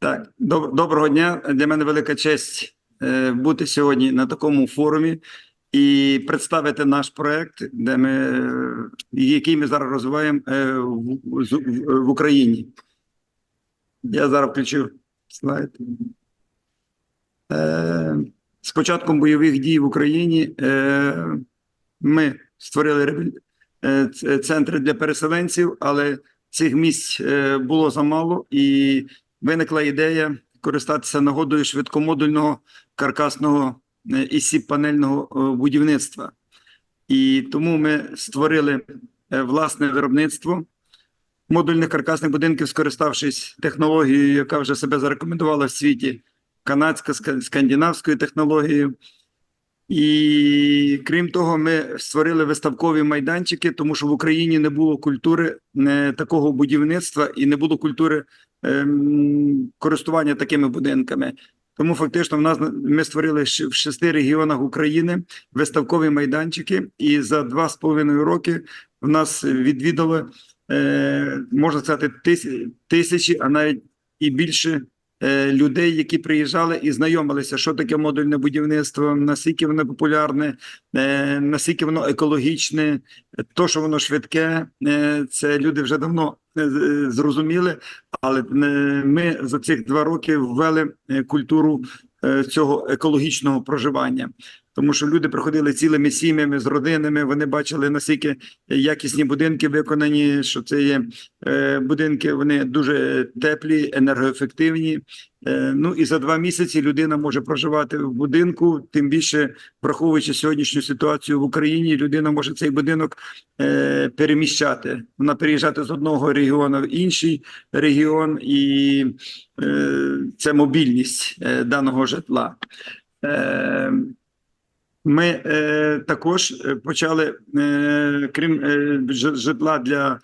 Так, доб- доброго дня. Для мене велика честь е, бути сьогодні на такому форумі і представити наш проект, де ми, е, який ми зараз розвиваємо е, в, Україні. Я зараз включу слайд. З початком бойових дій в Україні ми створили центри для переселенців, але цих місць було замало, і виникла ідея користатися нагодою швидкомодульного каркасного е, і сіп-панельного е, будівництва. І тому ми створили е, власне виробництво модульних каркасних будинків, скориставшись технологією, яка вже себе зарекомендувала в світі, канадська ска- скандинавською технологією. І крім того, ми створили виставкові майданчики, тому що в Україні не було культури такого будівництва і не було культури користування такими будинками. Тому фактично в нас ми створили в шести регіонах України виставкові майданчики, і за два з половиною роки в нас відвідало е, можна сказати тисячі, а навіть і більше е, людей, які приїжджали і знайомилися, що таке модульне будівництво, наскільки воно популярне, е, наскільки воно екологічне, то, що воно швидке, це люди вже давно зрозуміли. Але е, ми за цих два роки ввели е, культуру е, цього екологічного проживання. Тому що люди приходили цілими сім'ями з родинами, вони бачили наскільки якісні будинки виконані, що це є е, будинки, вони дуже теплі, енергоефективні. Е, ну і за два місяці людина може проживати в будинку. Тим більше, враховуючи сьогоднішню ситуацію в Україні, людина може цей будинок е, переміщати. Вона переїжджати з одного регіону в інший регіон, і це мобільність даного житла. Ми е, також е, почали, е, крім е, житла для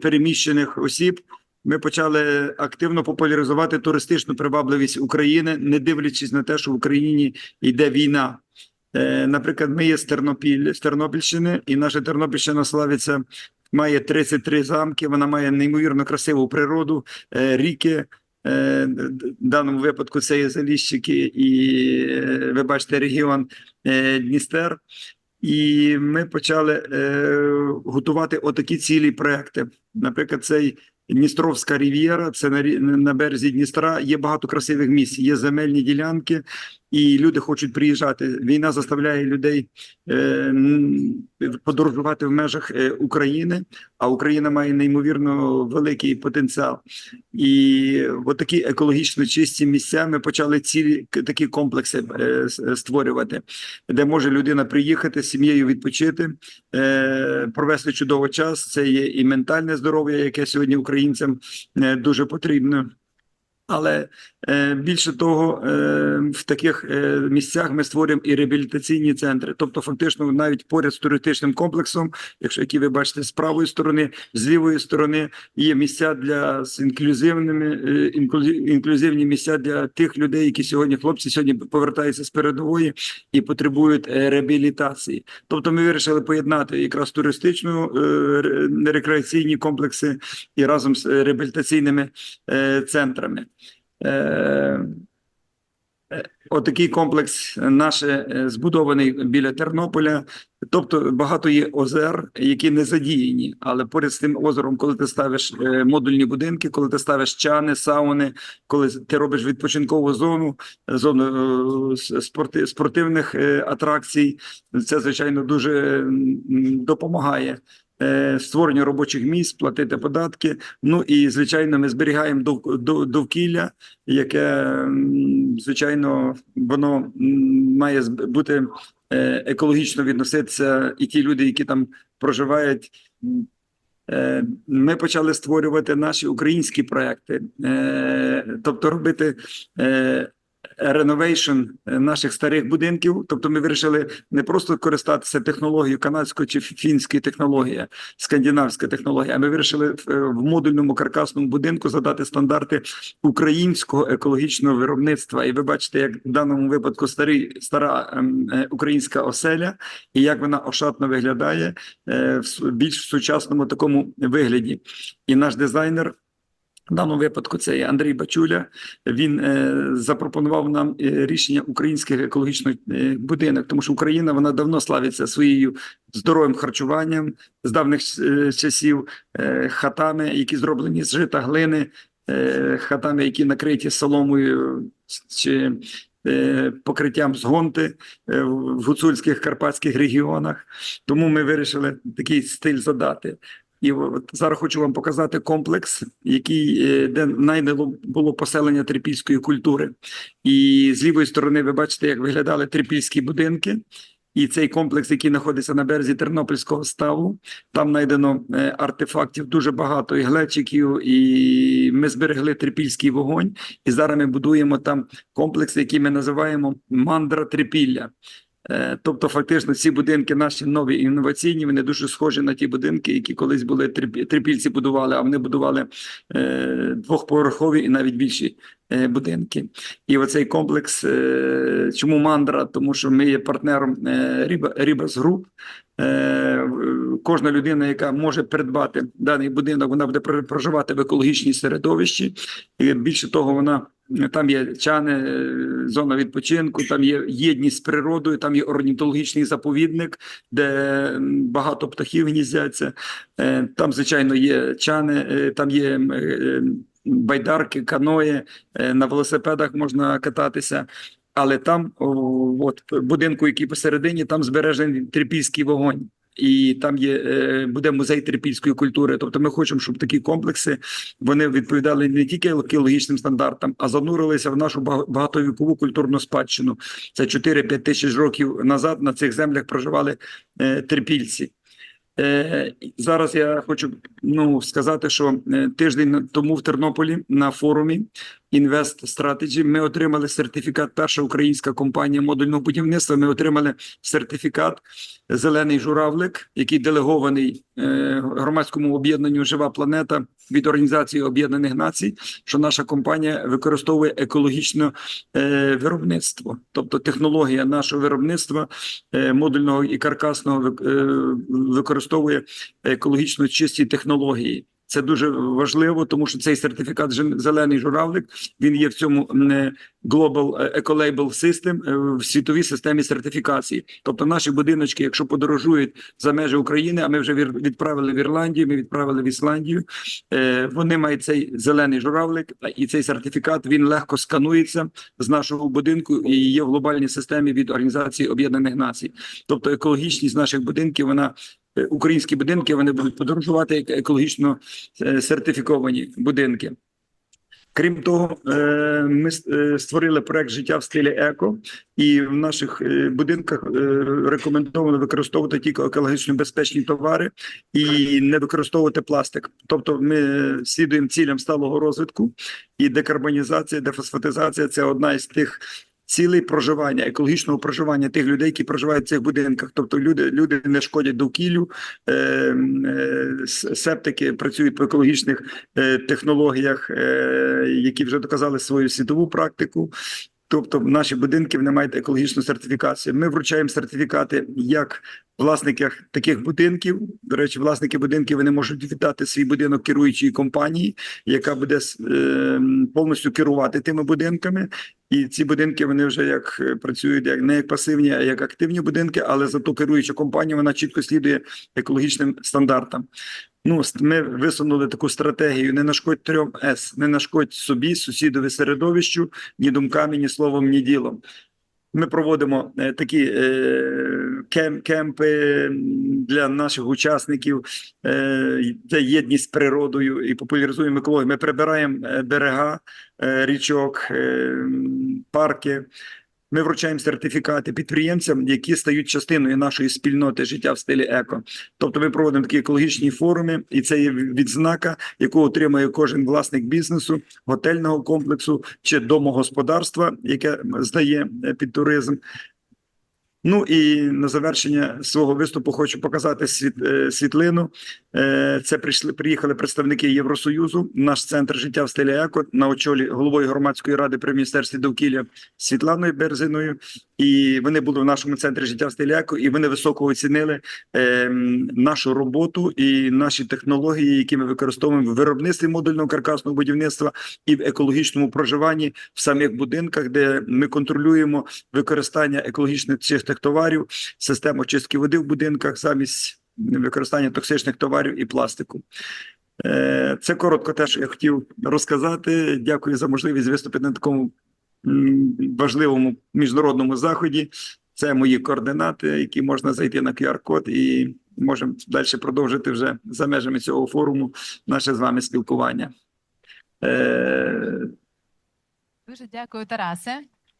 переміщених осіб, ми почали активно популяризувати туристичну привабливість України, не дивлячись на те, що в Україні йде війна. Е, наприклад, ми є з Тернопіль, з Тернопільщини, і наша Тернопільщина славиться, має 33 замки, вона має неймовірно красиву природу, е, ріки. Е, В даному випадку це є Заліщики і е, ви бачите регіон е, Дністер. І ми почали готувати отакі цілі проекти. Наприклад, цей Дністровська рів'єра, це на, на березі Дністра. Є багато красивих місць, є земельні ділянки, і люди хочуть приїжджати. Війна заставляє людей е, подорожувати в межах е, України, а Україна має неймовірно великий потенціал. І от такі екологічно чисті місця ми почали цілі такі комплекси е, створювати, де може людина приїхати з сім'єю відпочити, е, провести чудовий час. Це є і ментальне здоров'я, яке сьогодні українцям е, дуже потрібно. Але е, більше того, е, в таких е, місцях ми створюємо і реабілітаційні центри. Тобто, фактично, навіть поряд з туристичним комплексом, якщо які ви бачите з правої сторони, з лівої сторони, є місця для з інклюзивними е, інклюзив- інклюзивні місця для тих людей, які сьогодні хлопці сьогодні повертаються з передової і потребують е, реабілітації. Тобто, ми вирішили поєднати якраз туристичну е, рекреаційні комплекси і разом з е, реабілітаційними е, центрами. Е, Отакий комплекс наш е, збудований біля Тернополя. Тобто багато є озер, які не задіяні. Але поряд з тим озером, коли ти ставиш е, модульні будинки, коли ти ставиш чани, сауни, коли ти робиш відпочинкову зону, зону спорти, спортивних атракцій, це звичайно дуже допомагає. Е, Створенню робочих місць, платити податки. Ну і звичайно, ми зберігаємо дов, дов, довкілля, яке звичайно воно має бути е, екологічно відноситися, і ті люди, які там проживають. е, Ми почали створювати наші українські проекти, тобто робити реновейшн наших старих будинків. Тобто, ми вирішили не просто користатися технологією канадської чи фінської технології, скандинавська технологія. А ми вирішили в, е, модульному каркасному будинку задати стандарти українського екологічного виробництва. І ви бачите, як в даному випадку старий стара ем, е, українська оселя, і як вона ошатно виглядає е, в більш сучасному такому вигляді. І наш дизайнер В даному випадку це є Андрій Бачуля. Він е, запропонував нам е, рішення українських екологічних е, будинок, тому що Україна вона давно славиться своєю здоровим харчуванням з давніх е, часів, е, хатами, які зроблені з жита глини, е, хатами, які накриті соломою чи е, покриттям з гонти е, в гуцульських карпатських регіонах. Тому ми вирішили такий стиль задати. І от зараз хочу вам показати комплекс, який е, де найне було поселення трипільської культури. І з лівої сторони ви бачите, як виглядали трипільські будинки. І цей комплекс, який знаходиться на березі Тернопільського ставу, там знайдено е, артефактів дуже багато, і глечиків, і ми зберегли трипільський вогонь. І зараз ми будуємо там комплекс, який ми називаємо мандра трипілля. Е, Тобто, фактично, ці будинки наші нові інноваційні, вони дуже схожі на ті будинки, які колись були трипільці будували, а вони будували е, двохповерхові і навіть більші е, будинки. І оцей комплекс, чому мандра? Тому що ми є партнером Ріба, Рібас Груп. Кожна людина, яка може придбати даний будинок, вона буде про- проживати в екологічній середовищі. І більше того, вона там є чани, е, зона відпочинку, там є єдність з природою, там є орнітологічний заповідник, де багато птахів гніздяться. Е, Там, звичайно, є чани, е, там є байдарки, каної, на велосипедах можна кататися. Але там, от будинку, який посередині, там збережений трипільський вогонь. І там є е, буде музей трипільської культури. Тобто, ми хочемо, щоб такі комплекси вони відповідали не тільки екологічним стандартам, а занурилися в нашу багатовікову культурну спадщину. Це 4-5 тисяч років назад на цих землях проживали е, трипільці. Е, зараз я хочу ну, сказати, що тиждень тому в Тернополі на форумі Invest Strategy ми отримали сертифікат. Перша українська компанія модульного будівництва. Ми отримали сертифікат Зелений журавлик, який делегований е, громадському об'єднанню Жива планета від Організації Об'єднаних Націй, що наша компанія використовує екологічне е, виробництво, тобто технологія нашого виробництва е, модульного і каркасного вик- використовує екологічно чисті технології. Це дуже важливо, тому що цей сертифікат зелений журавлик він є в цьому е, Global Ecolabel System е, в світовій системі сертифікації. Тобто наші будиночки, якщо подорожують за межі України, а ми вже відправили в Ірландію, ми відправили в Ісландію. е, Вони мають цей зелений журавлик, і цей сертифікат він легко сканується з нашого будинку і є в глобальній системі від Організації Об'єднаних Націй. Тобто екологічність наших будинків вона. Українські будинки вони будуть подорожувати як екологічно е, сертифіковані будинки. Крім того, е, ми е, створили проект життя в стилі еко, і в наших будинках рекомендовано використовувати тільки екологічно безпечні товари і не використовувати пластик. Тобто, ми слідуємо цілям сталого розвитку, і декарбонізація, дефосфатизація це одна із тих. Цілей проживання, екологічного проживання тих людей, які проживають в цих будинках. Тобто люди, люди не шкодять довкіллю, е, е, септики працюють по екологічних е, технологіях, е, які вже доказали свою світову практику. Тобто, наші будинки вони мають екологічну сертифікацію. Ми вручаємо сертифікати як власниках таких будинків. До речі, власники будинків вони можуть віддати свій будинок керуючій компанії, яка буде е, повністю керувати тими будинками. І ці будинки вони вже як е, працюють як не як пасивні, а як активні будинки, але зато керуюча компанія вона чітко слідує екологічним стандартам. Ну, ми висунули таку стратегію: не нашкодь трьом С, не нашкодь собі, сусідові середовищу, ні думками, ні словом, ні ділом. Ми проводимо е, такі е, кем, кемпи для наших учасників, де єдність з природою і популяризуємо екологію. Ми прибираємо е, берега річок, парки. Ми вручаємо сертифікати підприємцям, які стають частиною нашої спільноти життя в стилі еко. Тобто, ми проводимо такі екологічні форуми, і це є відзнака, яку отримує кожен власник бізнесу, готельного комплексу чи домогосподарства, яке здає е, під туризм. Ну і на завершення свого виступу хочу показати світ, е, світлину. Е, Це прийшли приїхали представники Євросоюзу. Наш центр життя в стилі еко на очолі головою громадської ради при міністерстві довкілля Світланою Берзиною. І вони були в нашому центрі життя в стилі еко, і вони високо оцінили е, нашу роботу і наші технології, які ми використовуємо в виробництві модульного каркасного будівництва і в екологічному проживанні в самих будинках, де ми контролюємо використання екологічно чистих товарів, систему чистки води в будинках замість використання токсичних товарів і пластику. Е, Це коротко те, що я хотів розказати. Дякую за можливість виступити на такому важливому міжнародному заході. Це мої координати, які можна зайти на QR-код і можемо далі продовжити вже за межами цього форуму наше з вами спілкування. Е, Дуже дякую, Тарасе.